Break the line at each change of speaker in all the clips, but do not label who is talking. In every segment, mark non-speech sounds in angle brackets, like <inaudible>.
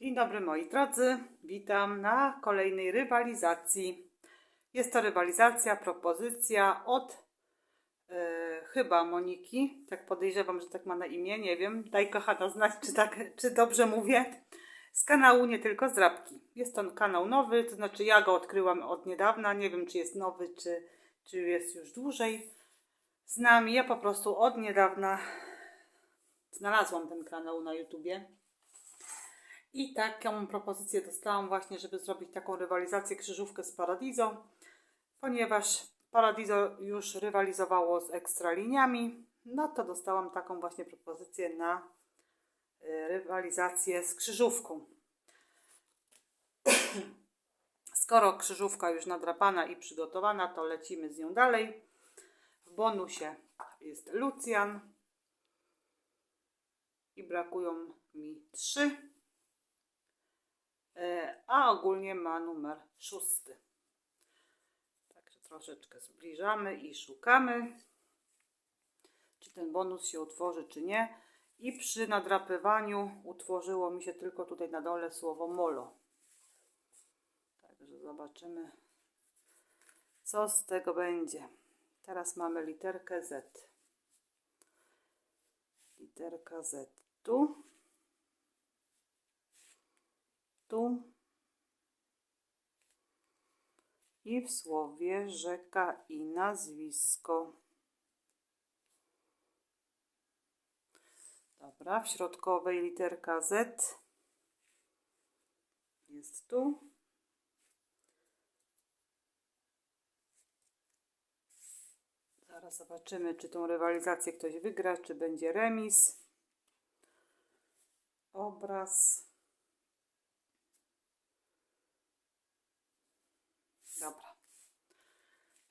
Dzień dobry moi drodzy, witam na kolejnej rywalizacji. Jest to rywalizacja, propozycja od e, chyba Moniki, tak podejrzewam, że tak ma na imię, nie wiem, daj kochana znać, czy, tak, czy dobrze mówię, z kanału Nie Tylko Zdrabki. Jest to kanał nowy, to znaczy ja go odkryłam od niedawna, nie wiem czy jest nowy, czy, czy jest już dłużej z nami. Ja po prostu od niedawna znalazłam ten kanał na YouTubie. I taką propozycję dostałam właśnie, żeby zrobić taką rywalizację krzyżówkę z Paradizo, ponieważ Paradizo już rywalizowało z ekstraliniami, no to dostałam taką właśnie propozycję na y, rywalizację z krzyżówką. <clears throat> Skoro krzyżówka już nadrapana i przygotowana, to lecimy z nią dalej. W bonusie jest Lucjan i brakują mi trzy. E, a ogólnie ma numer szósty. Także troszeczkę zbliżamy i szukamy, czy ten bonus się utworzy, czy nie. I przy nadrapywaniu utworzyło mi się tylko tutaj na dole słowo molo. Także zobaczymy, co z tego będzie. Teraz mamy literkę Z. Literka Z tu tu i w słowie rzeka i nazwisko. Dobra, w środkowej literka Z jest tu. Zaraz zobaczymy, czy tą rywalizację ktoś wygra, czy będzie remis. Obraz. Dobra.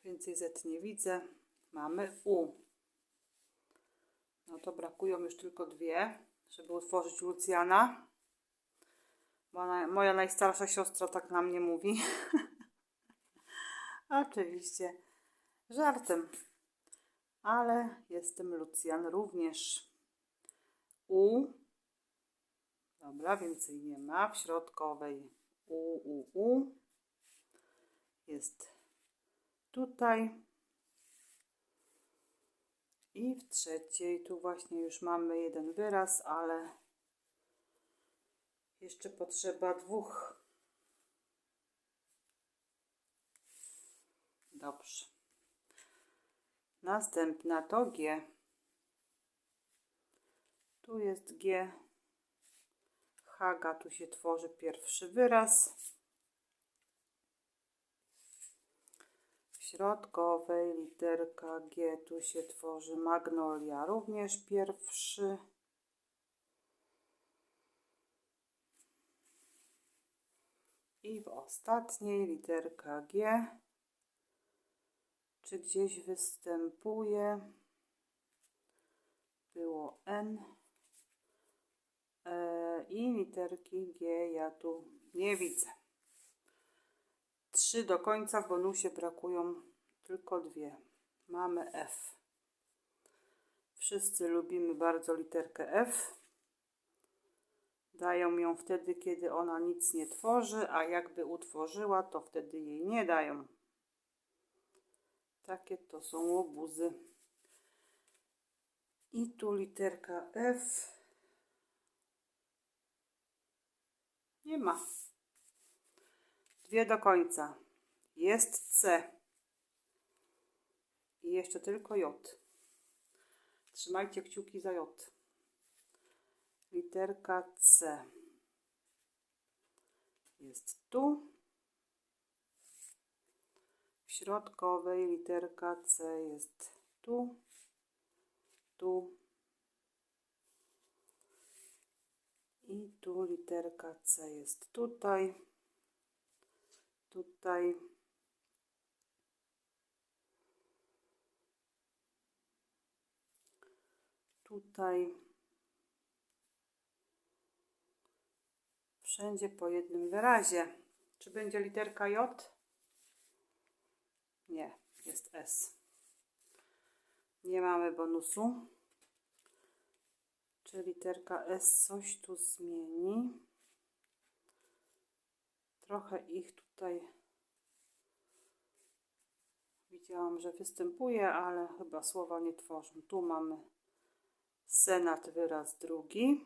Więcej Z nie widzę. Mamy U. No to brakują już tylko dwie, żeby utworzyć Lucjana. Moja, moja najstarsza siostra tak na mnie mówi. <laughs> Oczywiście żartem. Ale jestem Lucjan również. U. Dobra, więcej nie ma. W środkowej U, U, U jest tutaj. I w trzeciej, tu właśnie już mamy jeden wyraz, ale jeszcze potrzeba dwóch. Dobrze. Następna to G. Tu jest G. Haga, tu się tworzy pierwszy wyraz. Środkowej literka G tu się tworzy magnolia, również pierwszy. I w ostatniej literka G, czy gdzieś występuje, było N e, i literki G ja tu nie widzę. Trzy do końca w bonusie brakują tylko dwie. Mamy F. Wszyscy lubimy bardzo literkę F. Dają ją wtedy, kiedy ona nic nie tworzy, a jakby utworzyła, to wtedy jej nie dają. Takie to są łobuzy. I tu literka F. Nie ma. Dwie do końca. Jest C. I jeszcze tylko J. Trzymajcie kciuki za J. Literka C. Jest tu. W środkowej literka C jest tu. Tu. I tu literka C jest tutaj tutaj tutaj wszędzie po jednym wyrazie. Czy będzie literka J? Nie, jest S. Nie mamy bonusu. Czy literka S coś tu zmieni? Trochę ich tutaj widziałam, że występuje, ale chyba słowa nie tworzą. Tu mamy Senat wyraz drugi.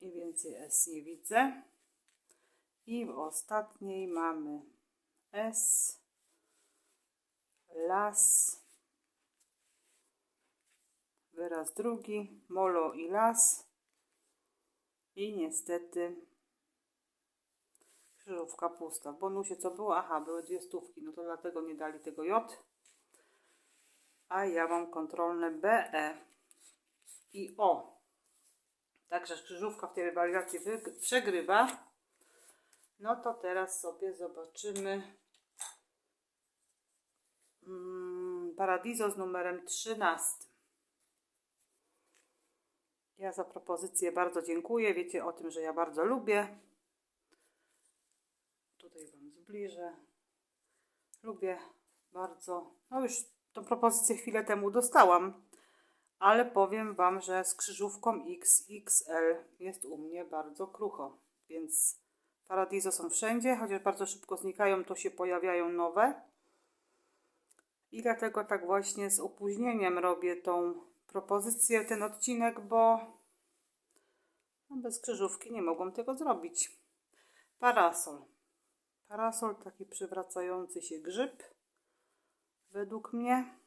I więcej S nie widzę. I w ostatniej mamy S, las, wyraz drugi, molo i las. I niestety krzyżówka pusta. W bonusie co było? Aha, były dwie stówki, no to dlatego nie dali tego J. A ja mam kontrolne BE i O. Także krzyżówka w tej rywalizacji przegrywa. No to teraz sobie zobaczymy mm, Paradiso z numerem 13. Ja za propozycję bardzo dziękuję. Wiecie o tym, że ja bardzo lubię. Tutaj Wam zbliżę. Lubię bardzo. No już tą propozycję chwilę temu dostałam, ale powiem Wam, że z krzyżówką XXL jest u mnie bardzo krucho, więc Paradiso są wszędzie, chociaż bardzo szybko znikają, to się pojawiają nowe. I dlatego tak właśnie z opóźnieniem robię tą propozycję, ten odcinek, bo no bez krzyżówki nie mogłam tego zrobić. Parasol. Parasol, taki przywracający się grzyb, według mnie.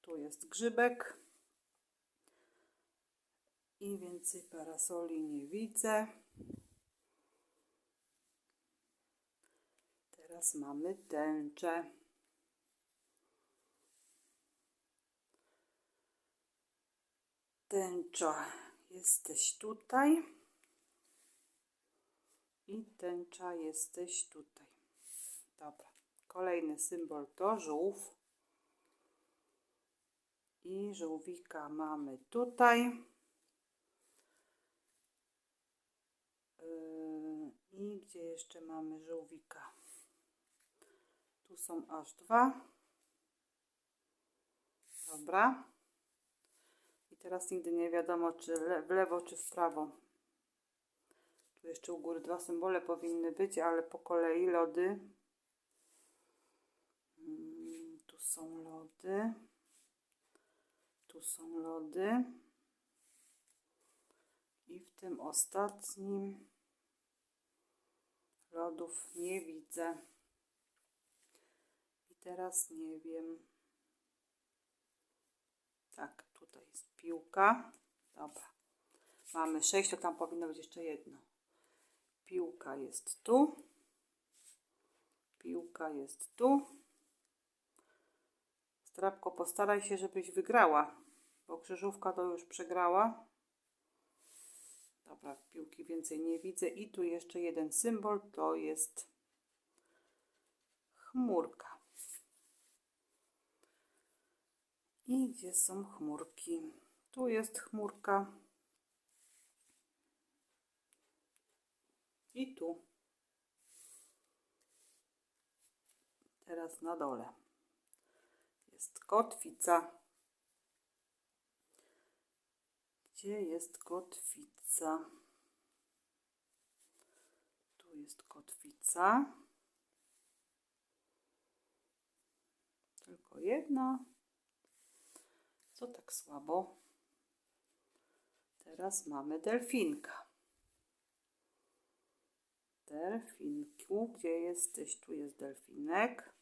Tu jest grzybek. I więcej parasoli nie widzę. Teraz mamy tęczę. Tęcza, jesteś tutaj. I tęcza, jesteś tutaj. Dobra. Kolejny symbol to żółw. I żółwika mamy tutaj. Yy, I gdzie jeszcze mamy żółwika? Tu są aż dwa. Dobra. I teraz nigdy nie wiadomo, czy w lewo, czy w prawo. Tu jeszcze u góry dwa symbole powinny być, ale po kolei lody. Mm, Tu są lody. Tu są lody. I w tym ostatnim lodów nie widzę. I teraz nie wiem. Tak, tutaj jest piłka. Dobra. Mamy sześć, to tam powinno być jeszcze jedno. Piłka jest tu. Piłka jest tu. Strapko, postaraj się, żebyś wygrała, bo krzyżówka to już przegrała. Dobra, piłki więcej nie widzę. I tu jeszcze jeden symbol, to jest chmurka. I gdzie są chmurki? Tu jest chmurka. I tu. Teraz na dole. Jest kotwica. Gdzie jest kotwica? Tu jest kotwica. Tylko jedna. Co tak słabo? Teraz mamy delfinka. Delfinku, gdzie jesteś? Tu jest delfinek.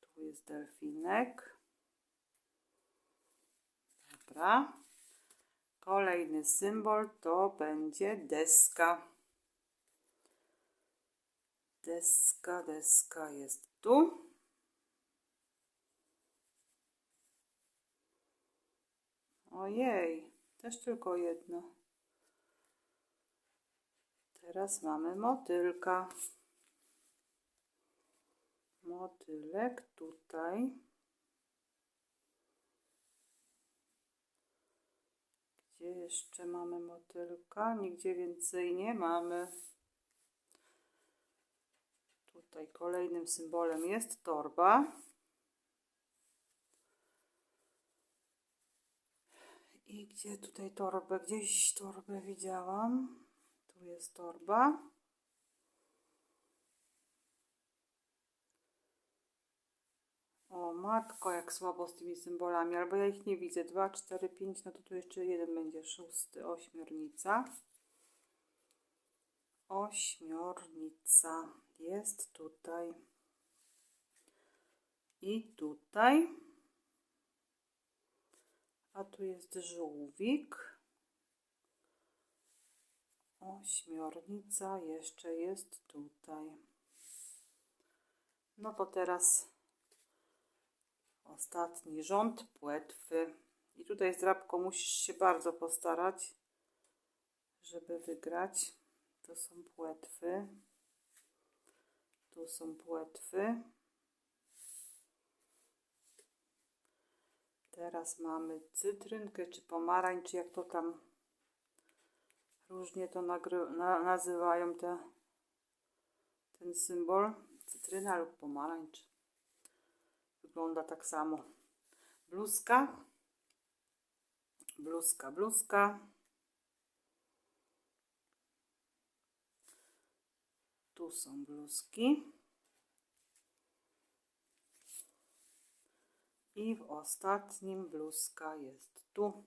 Tu jest delfinek. Dobra. Kolejny symbol to będzie deska. Deska, deska jest tu. Ojej, też tylko jedno. Teraz mamy motylka. Motylek tutaj. Gdzie jeszcze mamy motylka? Nigdzie więcej nie mamy. Tutaj kolejnym symbolem jest torba. I gdzie tutaj torbę? Gdzieś torbę widziałam. Tu jest torba. O matko, jak słabo z tymi symbolami, albo ja ich nie widzę. 2, 4, 5, no to tu jeszcze jeden będzie szósty. Ośmiornica. Ośmiornica jest tutaj. I tutaj. A tu jest żółwik. Ośmiornica jeszcze jest tutaj. No to teraz ostatni rząd płetwy. I tutaj zdrabko musisz się bardzo postarać, żeby wygrać. To są płetwy. Tu są płetwy. Teraz mamy cytrynkę czy pomarańcz, jak to tam różnie to na, nazywają te, ten symbol. Cytryna lub pomarańcz. Wygląda tak samo. Bluzka. Bluzka, bluzka. Tu są bluzki. I w ostatnim bluzka jest tu.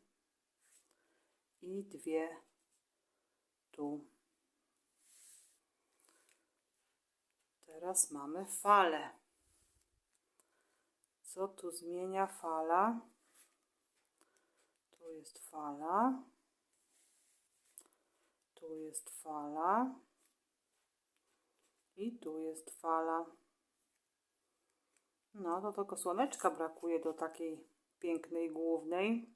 I dwie tu. Teraz mamy falę. Co tu zmienia fala? Tu jest fala. Tu jest fala. I tu jest fala. No, to tylko słoneczka brakuje do takiej pięknej głównej.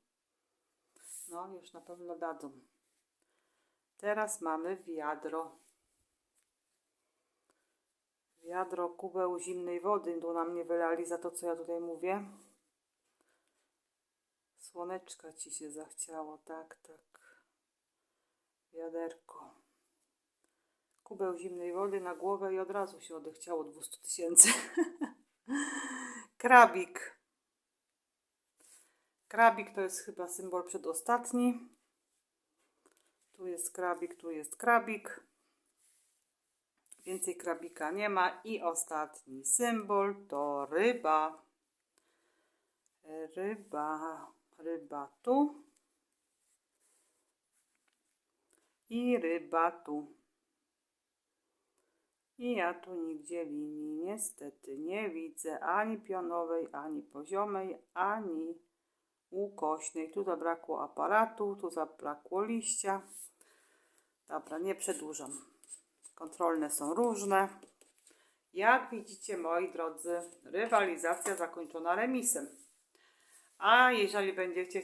No, już na pewno dadzą. Teraz mamy wiadro. Wiadro, kubeł zimnej wody. Tu na mnie wylali za to, co ja tutaj mówię. Słoneczka ci się zachciało, tak, tak. Wiaderko. Kubeł zimnej wody na głowę i od razu się odechciało 200 tysięcy. <laughs> Krabik. Krabik to jest chyba symbol przedostatni. Tu jest krabik, tu jest krabik. Więcej krabika nie ma. I ostatni symbol to ryba. Ryba, ryba tu. I ryba tu. I ja tu nigdzie linii niestety nie widzę ani pionowej, ani poziomej, ani ukośnej. Tu zabrakło aparatu, tu zabrakło liścia. Dobra, nie przedłużam. Kontrolne są różne. Jak widzicie, moi drodzy, rywalizacja zakończona remisem. A jeżeli będziecie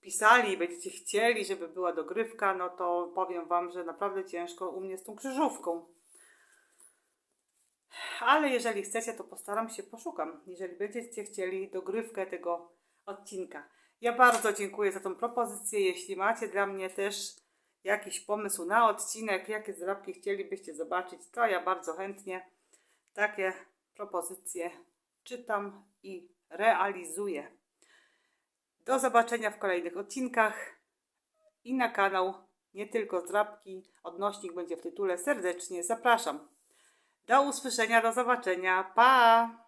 pisali i będziecie chcieli, żeby była dogrywka, no to powiem Wam, że naprawdę ciężko u mnie z tą krzyżówką. Ale jeżeli chcecie, to postaram się, poszukam. Jeżeli będziecie chcieli dogrywkę tego odcinka. Ja bardzo dziękuję za tą propozycję. Jeśli macie dla mnie też jakiś pomysł na odcinek, jakie zdrabki chcielibyście zobaczyć, to ja bardzo chętnie takie propozycje czytam i realizuję. Do zobaczenia w kolejnych odcinkach i na kanał Nie Tylko Zdrabki. Odnośnik będzie w tytule. Serdecznie zapraszam. Do usłyszenia, do zobaczenia. Pa!